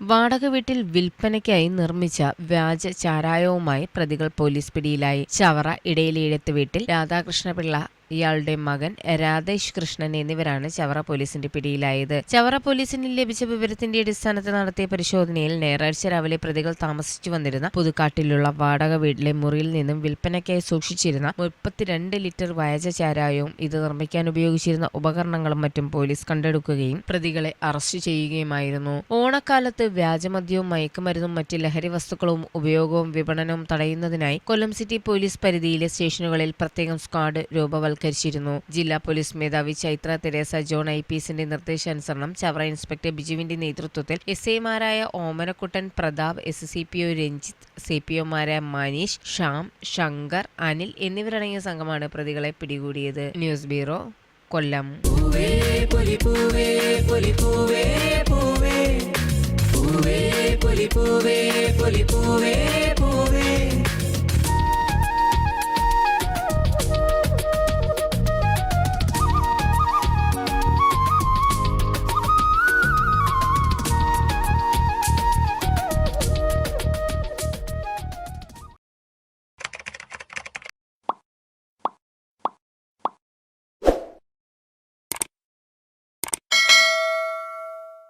വാടക വീട്ടിൽ വിൽപ്പനയ്ക്കായി നിർമ്മിച്ച വ്യാജ ചാരായവുമായി പ്രതികൾ പോലീസ് പിടിയിലായി. ചവറ ഇടയിലെഴുത്ത് വീട്ടിൽ രാധാകൃഷ്ണപിള്ള ഇയാളുടെ മകൻ രാധേഷ് കൃഷ്ണൻ എന്നിവരാണ് ചവറ പോലീസിന്റെ പിടിയിലായത്. ചവറ പോലീസിന് ലഭിച്ച വിവരത്തിന്റെ അടിസ്ഥാനത്തിൽ നടത്തിയ പരിശോധനയിൽ ഞായറാഴ്ച രാവിലെ പ്രതികൾ താമസിച്ചു വന്നിരുന്ന പുതുക്കാട്ടിലുള്ള വാടക വീട്ടിലെ മുറിയിൽ നിന്നും വിൽപ്പനയ്ക്കായി സൂക്ഷിച്ചിരുന്ന മുപ്പത്തിരണ്ട് ലിറ്റർ വയജ ചാരായവും ഇത് നിർമ്മിക്കാൻ ഉപയോഗിച്ചിരുന്ന ഉപകരണങ്ങളും മറ്റും പോലീസ് കണ്ടെടുക്കുകയും പ്രതികളെ അറസ്റ്റ് ചെയ്യുകയുമായിരുന്നു. ഓണക്കാലത്ത് വ്യാജമദ്യവും മയക്കുമരുന്നും മറ്റ് ലഹരി വസ്തുക്കളും ഉപയോഗവും വിപണനവും തടയുന്നതിനായി കൊല്ലം സിറ്റി പോലീസ് പരിധിയിലെ സ്റ്റേഷനുകളിൽ പ്രത്യേകം സ്ക്വാഡ് രൂപവൽക്കരിച്ചിരുന്നു ജില്ലാ പോലീസ് മേധാവി Chaitra Teresa John I P എസിന്റെ നിർദ്ദേശാനുസരണം ചവറ ഇൻസ്പെക്ടർ ബിജുവിന്റെ നേതൃത്വത്തിൽ എസ് ഐമാരായ Omanakuttan Prathap S C P O Ranjith C P ഒമാരായ Manish Shyam Shankar Anil എന്നിവരടങ്ങിയ സംഘമാണ് പ്രതികളെ പിടികൂടിയത്. News bureau Kollam. പൂവേ പൊലി പൂവേ പൊലി പൂവേ